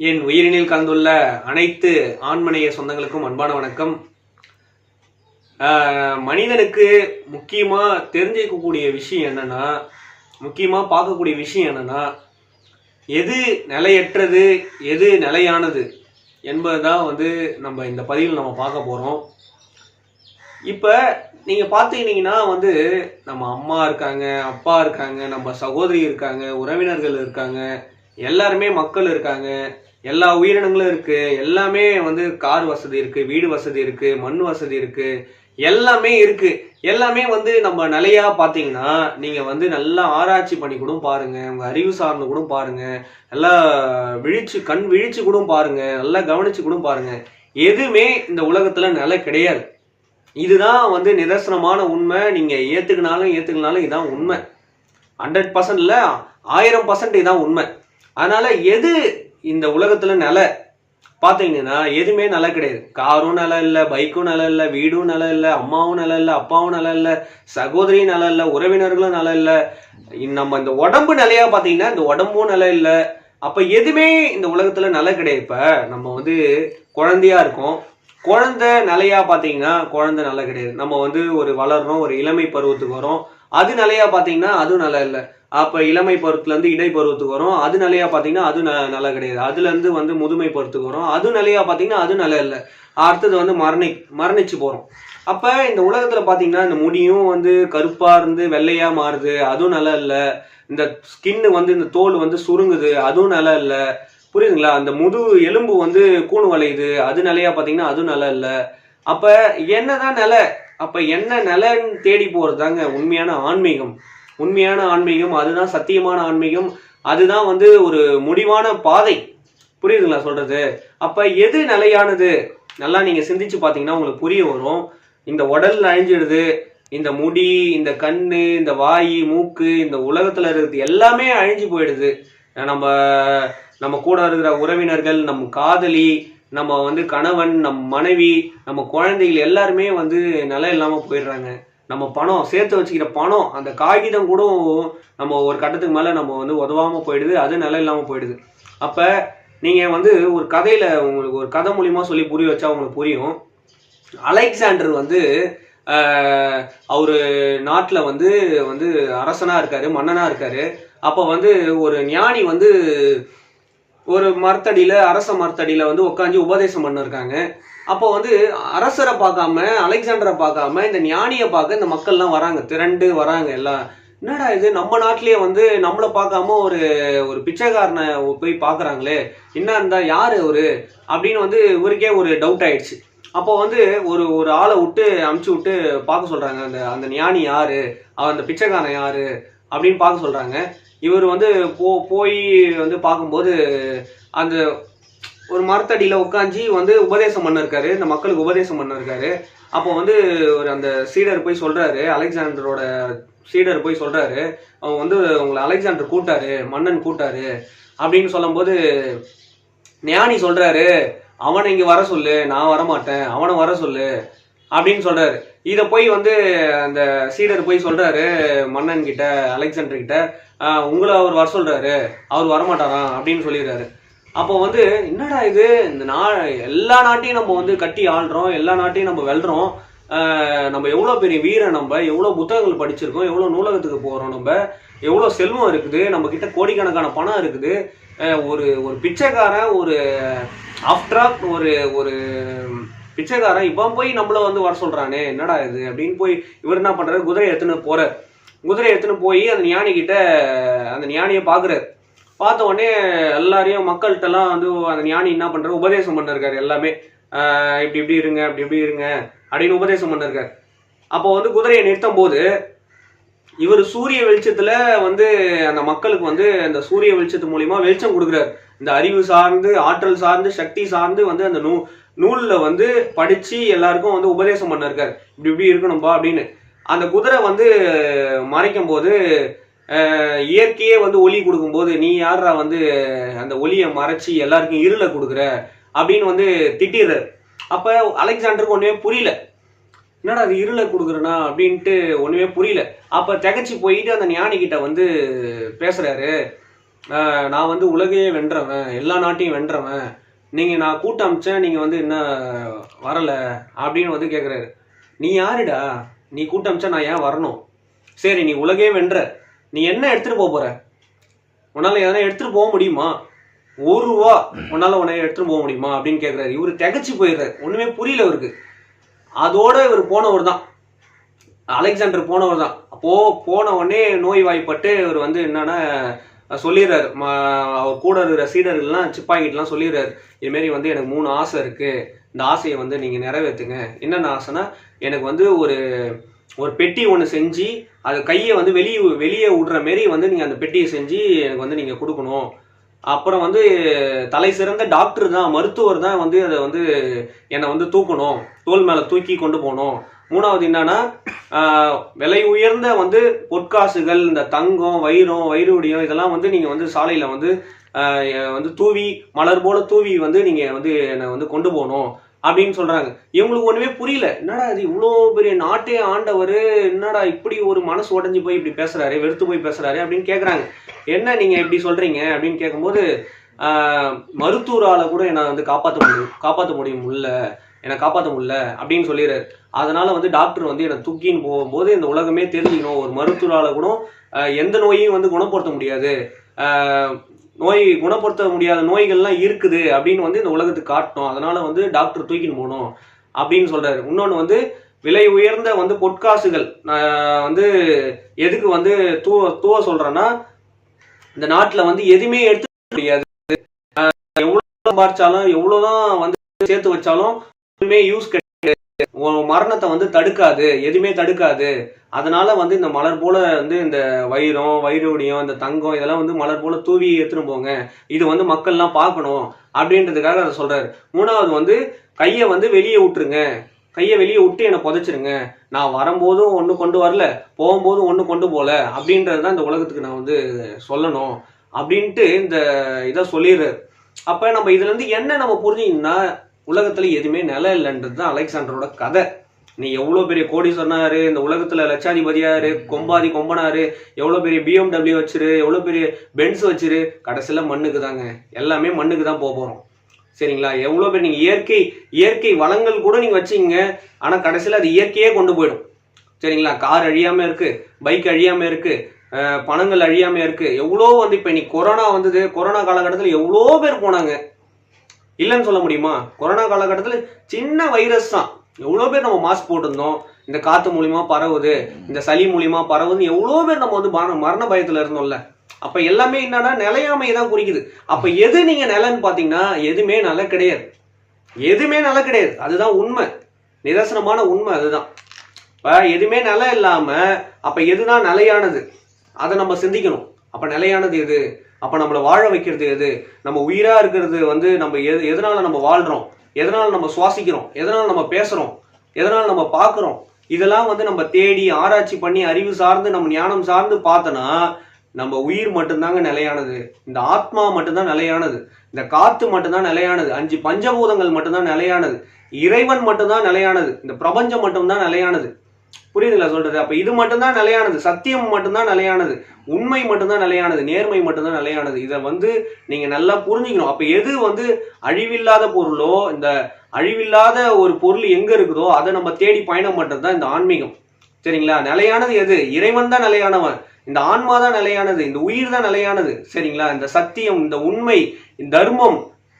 என் உயிரினில் கலந்துள்ள அனைத்து ஆண்மனைய சொந்தங்களுக்கும் அன்பான வணக்கம். மனிதனுக்கு முக்கியமாக தெரிஞ்சுக்கக்கூடிய விஷயம் என்னன்னா முக்கியமாக பார்க்கக்கூடிய விஷயம் என்னன்னா எது நிலையற்றது எது நிலையானது என்பதுதான் வந்து நம்ம இந்த பதிவில் நம்ம பார்க்க போகிறோம் இப்போ நீங்கள் பார்த்துக்கிட்டீங்கன்னா வந்து நம்ம அம்மா இருக்காங்க அப்பா இருக்காங்க நம்ம சகோதரி இருக்காங்க உறவினர்கள் இருக்காங்க எல்லாருமே மக்கள் இருக்காங்க. எல்லா உயிரினங்களும் இருக்கு. எல்லாமே வந்து கார் வசதி இருக்கு வீடு வசதி இருக்கு மண் வசதி இருக்கு. எல்லாமே இருக்கு. எல்லாமே வந்து நம்ம நிலையா பார்த்தீங்கன்னா நீங்க வந்து நல்லா ஆராய்ச்சி பண்ணி கூட பாருங்க. உங்க அறிவு சார்ந்து கூட பாருங்க. நல்லா விழிச்சு கண் விழிச்சு கூட பாருங்க. நல்லா கவனிச்சு கூட பாருங்க. எதுவுமே இந்த உலகத்துல நிலை கிடையாது. இதுதான் வந்து நிதர்சனமான உண்மை. நீங்க ஏத்துக்கினாலும் ஏத்துக்கினாலும் இதான் உண்மை. ஹண்ட்ரட் பர்சன்ட்ல ஆயிரம் பர்சன்ட் இதான் உண்மை. அதனால எது இந்த உலகத்துல நிலை பார்த்தீங்கன்னா எதுவுமே நல்லா கிடையாது. காரும் நல்லா இல்லை பைக்கும் நல்லா இல்லை வீடும் நல்லா இல்லை அம்மாவும் நல்லா இல்லை அப்பாவும் நல்லா இல்லை சகோதரியும் நல்லா இல்லை உறவினர்களும் நல்லா இல்லை. நம்ம இந்த உடம்பு நிலையா பார்த்தீங்கன்னா இந்த உடம்பும் நல்லா இல்லை. அப்போ எதுவுமே இந்த உலகத்தில் நல்லா கிடையாது. இப்போ நம்ம வந்து குழந்தையா இருக்கோம். குழந்தை நிலையா பார்த்தீங்கன்னா குழந்தை நல்லா கிடையாது. நம்ம வந்து ஒரு வளர்றோம் ஒரு இளமை பருவத்துக்கு வரோம் அது நிலையா பார்த்தீங்கன்னா அதுவும் நல்லா இல்லை. அப்போ இளமை பருவத்துலேருந்து இடை பருவத்துக்கு வரும். அது நிலையா பார்த்தீங்கன்னா அது ந- நல்லா கிடையாது. அதுலேருந்து வந்து முதுமை பருவத்துக்கு வரும். அது நிலையா பார்த்தீங்கன்னா அது நல்லா இல்லை. அடுத்தது வந்து மரணி மரணிச்சு போகிறோம் அப்போ இந்த உலகத்தில் பார்த்தீங்கன்னா இந்த முடியும் வந்து கருப்பாக இருந்து வெள்ளையாக மாறுது. அதுவும் நல்லா இல்லை. இந்த ஸ்கின்னு வந்து இந்த தோல் வந்து சுருங்குது. அதுவும் நல்லா இல்லை. புரியுதுங்களா? அந்த முது எலும்பு வந்து கூணு வளையுது. அது நிலையா பார்த்தீங்கன்னா அதுவும் நல்லா இல்லை. அப்போ என்னதான் நிலை? அப்ப என்ன நிலைன்னு தேடி போறதுதாங்க உண்மையான ஆன்மீகம். உண்மையான ஆன்மீகம் அதுதான் சத்தியமான ஆன்மீகம் அதுதான் வந்து ஒரு முடிவான பாதை. புரியுதுங்களா சொல்றது? அப்ப எது நிலையானது? நல்லா நீங்க சிந்திச்சு பாத்தீங்கன்னா உங்களுக்கு புரிய வரும். இந்த உடல் அழிஞ்சிடுது. இந்த முடி இந்த கண்ணு இந்த வாய் மூக்கு இந்த உலகத்துல இருக்கிறது எல்லாமே அழிஞ்சு போயிடுது. நம்ம நம்ம கூட இருக்கிற உறவினர்கள் நம் காதலி நம்ம வந்து கணவன் நம்ம மனைவி நம்ம குழந்தைகள் எல்லாருமே வந்து நிலம் இல்லாமல் போயிடுறாங்க. நம்ம பணம் சேர்த்து வச்சுக்கிற பணம் அந்த காகிதம் கூட நம்ம ஒரு கட்டத்துக்கு மேலே நம்ம வந்து உதவாமல் போயிடுது. அது நிலம் இல்லாமல் போயிடுது. அப்போ நீங்கள் வந்து ஒரு கதையில் உங்களுக்கு ஒரு கதை மூலிமா சொல்லி புரிய வச்சா உங்களுக்கு புரியும். அலெக்சாண்டர் வந்து அவர் நாட்டில் வந்து வந்து அரசனாக இருக்கார் மன்னனாக இருக்கார். அப்போ வந்து ஒரு ஞானி வந்து ஒரு மரத்தடியில அரச மரத்தடியில வந்து உட்காந்து உபதேசம் பண்ணிருக்காங்க. அப்போ வந்து அரசரை பார்க்காம அலெக்சாண்டரை பார்க்காம இந்த ஞானியை பார்க்க இந்த மக்கள்லாம் வராங்க. திரண்டு வராங்க எல்லாம் என்னடா இது? நம்ம நாட்டிலேயே வந்து நம்மளை பார்க்காம ஒரு ஒரு பிச்சைக்காரனை போய் பார்க்குறாங்களே. என்ன இருந்தா யார் அவரு? அப்படின்னு வந்து இவருக்கே ஒரு டவுட் ஆயிடுச்சு. அப்போ வந்து ஒரு ஒரு ஆளை விட்டு அமுச்சு விட்டு பார்க்க சொல்றாங்க. அந்த அந்த ஞானி யாரு? அவன் அந்த பிச்சைக்காரன் யாரு? அப்படின்னு பார்க்க சொல்றாங்க. இவர் வந்து போ போய் வந்து பார்க்கும்போது அந்த ஒரு மரத்தடியில் உட்காந்து வந்து உபதேசம் பண்ணிருக்காரு. இந்த மக்களுக்கு உபதேசம் பண்ணிருக்காரு. அப்போ வந்து ஒரு அந்த சீடர் போய் சொல்கிறாரு அலெக்சாண்டரோட சீடர் போய் சொல்கிறாரு அவன் வந்து உங்களை அலெக்சாண்டர் கூட்டாரு மன்னன் கூட்டாரு அப்படின்னு சொல்லும்போது ஞானி சொல்கிறாரு அவனை இங்கே வர சொல்லு. நான் வர மாட்டேன் அவனை வர சொல்லு. அப்படின்னு சொல்கிறாரு இதை போய் வந்து அந்த சீடர் போய் சொல்கிறாரு மன்னன் கிட்ட அலெக்சாண்டர் கிட்ட உங்களை அவர் வர சொல்கிறாரு அவர் வரமாட்டாராம் அப்படின்னு சொல்லிடுறாரு. அப்போ வந்து என்னடா இது? இந்த நா எல்லா நாட்டையும் நம்ம வந்து கட்டி ஆள்றோம். எல்லா நாட்டையும் நம்ம வெல்றோம். நம்ம எவ்வளோ பெரிய வீரன் நம்ம எவ்வளோ புத்தகங்கள் படிச்சிருக்கோம். எவ்வளோ நூலகத்துக்கு போகிறோம் நம்ம. எவ்வளோ செல்வம் இருக்குது. நம்ம கிட்ட கோடிக்கணக்கான பணம் இருக்குது. ஒரு ஒரு பிச்சைக்காரன் ஒரு ஆஃப்டர் ஒரு ஒரு பிச்சைக்காரன் இவன் போய் நம்மள வந்து வர சொல்கிறானே என்னடா இது? அப்படின்னு போய் இவர் என்ன பண்ணுறாரு குதிரை எடுத்துன்னு போகிறார் குதிரை எடுத்துன்னு போய் அந்த ஞானி கிட்ட அந்த ஞானியை பார்க்குறாரு. பார்த்த உடனே எல்லாரையும் மக்கள்கிட்டலாம் வந்து அந்த ஞானி என்ன பண்ணுறாரு உபதேசம் பண்ணிருக்காரு எல்லாமே. இப்படி இப்படி இருங்க அப்படி இப்படி இருங்க அப்படின்னு உபதேசம் பண்ணிருக்காரு. அப்போ வந்து குதிரையை நிறுத்தும் போது இவர் சூரிய வெளிச்சத்துல வந்து அந்த மக்களுக்கு வந்து அந்த சூரிய வெளிச்சத்து மூலியமா வெளிச்சம் கொடுக்குறாரு. இந்த அறிவு சார்ந்து ஆற்றல் சார்ந்து சக்தி சார்ந்து வந்து அந்த நூ நூலில் வந்து படிச்சு எல்லாருக்கும் வந்து உபதேசம் பண்ணிருக்காரு. இப்படி இப்படி இருக்கணும்பா அப்படின்னு. அந்த குதிரை வந்து மறைக்கும் போது இயற்கையே வந்து ஒளி கொடுக்கும்போது நீ யாரா வந்து அந்த ஒளியை மறைச்சி எல்லாருக்கும் இருளை கொடுக்குற? அப்படின்னு வந்து திட்டிடுறாரு. அப்போ அலெக்சாண்டருக்கு ஒன்றுமே புரியல. என்னடா அது இருளை கொடுக்குறனா? அப்படின்ட்டு ஒன்றுமே புரியல. அப்போ திகச்சு போயிட்டு அந்த ஞானிக்கிட்ட வந்து பேசுகிறாரு நான் வந்து உலகையே வென்றவன் எல்லா நாட்டையும் வென்றவன். நீங்கள் நான் கூட்டம் நீங்கள் வந்து என்ன வரலை. அப்படின்னு வந்து கேட்குறாரு நீ யாருடா? நீ கூட்டமிச்சா நான் ஏன் வரணும்? சரி நீ உலகே வென்ற. நீ என்ன எடுத்துட்டு போக போற? உன்னால எதனா எடுத்துட்டு போக முடியுமா? ஒரு ரூபா உன்னால உன்னை எடுத்துட்டு போக முடியுமா? அப்படின்னு கேக்குறாரு. இவரு திகச்சு போயிடுறாரு. ஒண்ணுமே புரியல அவருக்கு அதோட இவர் போனவர் தான். அலெக்சாண்டர் போனவர் தான். அப்போ போன உடனே நோய் வாய்ப்பட்டு இவர் வந்து என்னன்னா சொல்லிடுறாரு. அவர் கூட இருக்கிற சீடர்கள்லாம் சிப்பாய்கிட்டலாம் சொல்லிடுறாரு. இதுமாரி வந்து எனக்கு மூணு ஆசை இருக்கு. இந்த ஆசையை வந்து நீங்கள் நிறைவேற்றுங்க என்னென்ன ஆசைனா எனக்கு வந்து ஒரு ஒரு பெட்டி ஒன்று செஞ்சு அது கையை வந்து வெளியே வெளியே விடுற மாரி வந்து நீங்கள் அந்த பெட்டியை செஞ்சு எனக்கு வந்து நீங்கள் கொடுக்கணும். அப்புறம் வந்து தலை சிறந்த டாக்டர் தான் மருத்துவர் தான் வந்து அதை வந்து என்னை வந்து தூக்கணும். தோல் மேலே தூக்கி கொண்டு போகணும். மூணாவது என்னன்னா விலை உயர்ந்த வந்து பொற்காசுகள் இந்த தங்கம் வைரம் வைரூடியம் இதெல்லாம் வந்து நீங்கள் வந்து சாலையில் வந்து வந்து தூவி மலர் போல தூவி வந்து நீங்கள் வந்து என்னை வந்து கொண்டு போகணும். அப்படின்னு சொல்றாங்க. இவங்களுக்கு ஒண்ணுமே புரியல. என்னடா இது இவ்வளோ பெரிய நாட்டே ஆண்டவர் என்னடா இப்படி ஒரு மனசு உடஞ்சி போய் இப்படி பேசுறாரு வெறுத்து போய் பேசுறாரு அப்படின்னு கேட்குறாங்க என்ன நீங்க இப்படி சொல்றீங்க அப்படின்னு கேட்கும்போது மருத்துவரால கூட என்னை வந்து காப்பாற்ற முடியும் காப்பாற்ற முடியும் இல்ல என்னை காப்பாற்ற முடியல அப்படின்னு சொல்லிடுறாரு. அதனால வந்து டாக்டர் வந்து என்னை தூக்கின்னு போகும்போது இந்த உலகமே தெரிஞ்சுக்கணும். ஒரு மருத்துவரால கூட எந்த நோயையும் வந்து குணப்படுத்த முடியாது. நோய் குணப்படுத்த முடியாத நோய்கள்லாம் இருக்குது அப்படின்னு வந்து இந்த உலகத்துக்கு காட்டணும். அதனால வந்து டாக்டர் தூக்கின்னு போகணும் அப்படின்னு சொல்றாரு. இன்னொன்று வந்து விலை உயர்ந்த வந்து பொற்காசுகள் நான் வந்து எதுக்கு வந்து தூவ தூவ சொல்றேன்னா இந்த நாட்டில் வந்து எதுவுமே எடுத்துக்க முடியாது. ஆஹ் எவ்வளவு சம்பாரிச்சாலும் எவ்வளவுதான் வந்து சேர்த்து வச்சாலும் எதுவுமே யூஸ் கிடையாது உன் மரணத்தை வந்து தடுக்காது எதுவுமே தடுக்காது. அதனால வந்து இந்த மலர் போல வந்து இந்த வைரம் வைரூடியம் இந்த தங்கம் இதெல்லாம் வந்து மலர் போல தூவி எடுத்துன்னு போங்க. இது வந்து மக்கள்லாம் பார்க்கணும் அப்படின்றதுக்காக அதை சொல்றாரு. மூணாவது வந்து கையை வந்து வெளியே விட்டுருங்க. கையை வெளியே விட்டு என்னை புதைச்சிருங்க. நான் வரும்போதும் ஒன்று கொண்டு வரல போகும்போதும் ஒன்று கொண்டு போகல அப்படின்றது தான் இந்த உலகத்துக்கு நான் வந்து சொல்லணும் அப்படின்ட்டு இந்த இதை சொல்லிடுறாரு. அப்போ நம்ம இதுல இருந்து என்ன நம்ம புரிஞ்சுக்கணும்னா உலகத்துல எதுவுமே நிலம் இல்லைன்றது தான் அலெக்சாண்டரோட கதை. நீ எவ்வளோ பெரிய கோடீஸ்வரனாரு இந்த உலகத்துல லட்சாதிபதியாரு கொம்பாதி கொம்பனாரு எவ்வளோ பெரிய பிஎம்டபிள்யூ வச்சிரு எவ்வளோ பெரிய பென்ஸ் வச்சிரு கடைசியில மண்ணுக்கு தாங்க. எல்லாமே மண்ணுக்கு தான் போக போறோம். சரிங்களா? எவ்வளோ பேர் நீங்கள் இயற்கை இயற்கை வளங்கள் கூட நீங்கள் வச்சிங்க ஆனால் கடைசியில் அது இயற்கையே கொண்டு போயிடும். சரிங்களா? கார் அழியாமல் இருக்கு பைக் அழியாமல் இருக்கு பணங்கள் அழியாமல் இருக்கு. எவ்வளோ வந்து இப்போ இன்னைக்கு கொரோனா வந்தது கொரோனா காலகட்டத்தில் எவ்வளோ பேர் போனாங்க. இல்லைன்னு சொல்ல முடியுமா? கொரோனா காலகட்டத்தில் சின்ன வைரஸ் தான். எவ்வளோ பேர் நம்ம மாஸ்க் போட்டிருந்தோம். இந்த காற்று மூலியமா பரவுது. இந்த சளி மூலியமா பரவுதுன்னு எவ்வளோ பேர் நம்ம வந்து மரண மரண பயத்தில் இருந்தோம்ல. அப்போ எல்லாமே என்னன்னா நிலையாமை தான் குறிக்குது. அப்போ எது நீங்கள் நிலைன்னு பார்த்தீங்கன்னா எதுவுமே நல்ல கிடையாது. எதுவுமே நல்ல கிடையாது. அதுதான் உண்மை. நிதர்சனமான உண்மை அதுதான். இப்போ எதுவுமே நிலை இல்லாமல் அப்போ எதுதான் நிலையானது? அதை நம்ம சிந்திக்கணும். அப்போ நிலையானது எது? அப்போ நம்மளை வாழ வைக்கிறது எது? நம்ம உயிராக இருக்கிறது வந்து நம்ம எது எதனால் நம்ம வாழ்கிறோம் எதனால் நம்ம சுவாசிக்கிறோம்? எதனால் நம்ம பேசுகிறோம் எதனால் நம்ம பார்க்குறோம்? இதெல்லாம் வந்து நம்ம தேடி ஆராய்ச்சி பண்ணி அறிவு சார்ந்து நம்ம ஞானம் சார்ந்து பார்த்தோன்னா நம்ம உயிர் மட்டும்தாங்க நிலையானது. இந்த ஆத்மா மட்டும்தான் நிலையானது. இந்த காத்து மட்டும்தான் நிலையானது. அஞ்சு பஞ்சபூதங்கள் மட்டும்தான் நிலையானது. இறைவன் மட்டும்தான் நிலையானது. இந்த பிரபஞ்சம் மட்டும்தான் நிலையானது. புரியுதுங்களா சொல்றது? அப்ப இது மட்டும்தான் நிலையானது. சத்தியம் மட்டும்தான் நிலையானது. உண்மை மட்டும்தான் நிலையானது. நேர்மை மட்டும்தான் நிலையானது. இதை வந்து நீங்க நல்லா புரிஞ்சுக்கணும். அப்ப எது வந்து அழிவில்லாத பொருளோ இந்த அழிவில்லாத ஒரு பொருள் எங்க இருக்குதோ அதை நம்ம தேடி பயணம் பண்றது தான் இந்த ஆன்மீகம். சரிங்களா? நிலையானது எது? இறைவன் தான் நிலையானவன். இந்த ஆன்மா தான் நிலையானது. இந்த உயிர் தான் நிலையானது. சரிங்களா? இந்த சத்தியம் இந்த உண்மை இந்த தர்மம்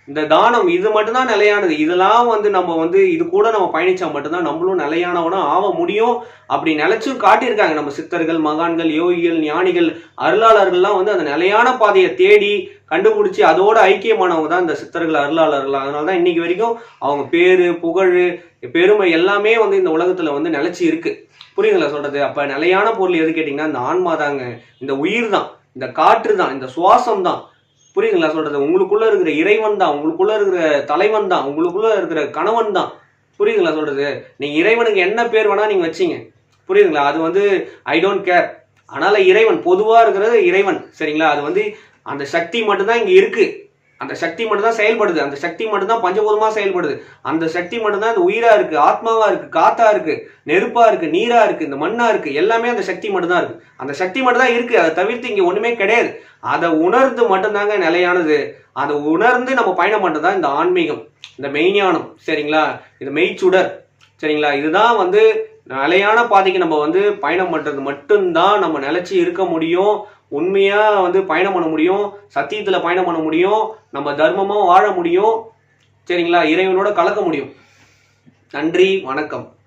இந்த தானம் இது மட்டும்தான் நிலையானது. இதெல்லாம் வந்து நம்ம வந்து இது கூட நம்ம பயணிச்சா மட்டும்தான் நம்மளும் நிலையானவனா ஆக முடியும் அப்படி நிலைச்சும் காட்டியிருக்காங்க நம்ம சித்தர்கள் மகான்கள் யோகிகள் ஞானிகள் அருளாளர்கள்லாம் வந்து அந்த நிலையான பாதையை தேடி கண்டுபிடிச்சி அதோட ஐக்கியமானவங்க தான் இந்த சித்தர்கள் அருளாளர்கள் அதனால தான் இன்னைக்கு வரைக்கும் அவங்க பேரு புகழ் பெருமை எல்லாமே வந்து இந்த உலகத்துல வந்து நிலைச்சு இருக்கு. புரியுதுங்களா சொல்றது? அப்ப நிலையான பொருள் எது கேட்டீங்கன்னா இந்த ஆன்மா தாங்க இந்த உயிர் தான் இந்த காற்று தான் இந்த சுவாசம் தான் புரியுதுங்களா சொல்றது? உங்களுக்குள்ள இருக்கிற இறைவன் தான் உங்களுக்குள்ள இருக்கிற தலைவன் தான் உங்களுக்குள்ள இருக்கிற கணவன் தான். புரியுதுங்களா சொல்றது? நீங்க இறைவனுக்கு என்ன பேர் வேணா நீங்க வச்சீங்க. புரியுதுங்களா? அது வந்து ஐ டோன்ட் கேர் அதனால இறைவன் பொதுவா இருக்கிறது இறைவன். சரிங்களா? அது வந்து அந்த சக்தி மட்டும்தான் இங்க இருக்கு. அந்த சக்தி மட்டும்தான் செயல்படுது. அந்த சக்தி மட்டும்தான் பஞ்சபூதமா செயல்படுது. அந்த சக்தி மட்டும்தான் இந்த உயிரா இருக்கு ஆத்மாவா இருக்கு காத்தா இருக்கு நெருப்பா இருக்கு நீரா இருக்கு இந்த மண்ணா இருக்கு எல்லாமே அந்த சக்தி மட்டும்தான் இருக்கு. அந்த சக்தி மட்டும்தான் இருக்கு. அதை தவிர்த்து இங்க ஒண்ணுமே கிடையாது. அதை உணர்ந்து மட்டும்தாங்க நிலையானது. அதை உணர்ந்து நம்ம பயணம் பண்றதுதான் இந்த ஆன்மீகம் இந்த மெய்ஞானம். சரிங்களா? இது மெய்ச்சுடர். சரிங்களா? இதுதான் வந்து நிலையான பாதைக்கு நம்ம வந்து பயணம் பண்றது மட்டும்தான் நம்ம நிலைச்சு இருக்க முடியும். உண்மையாக வந்து பயணம் பண்ண முடியும் சத்தியத்தில் பயணம் பண்ண முடியும் நம்ம தர்மமாக வாழ முடியும். சரிங்களா? இறைவனோட கலக்க முடியும். நன்றி வணக்கம்.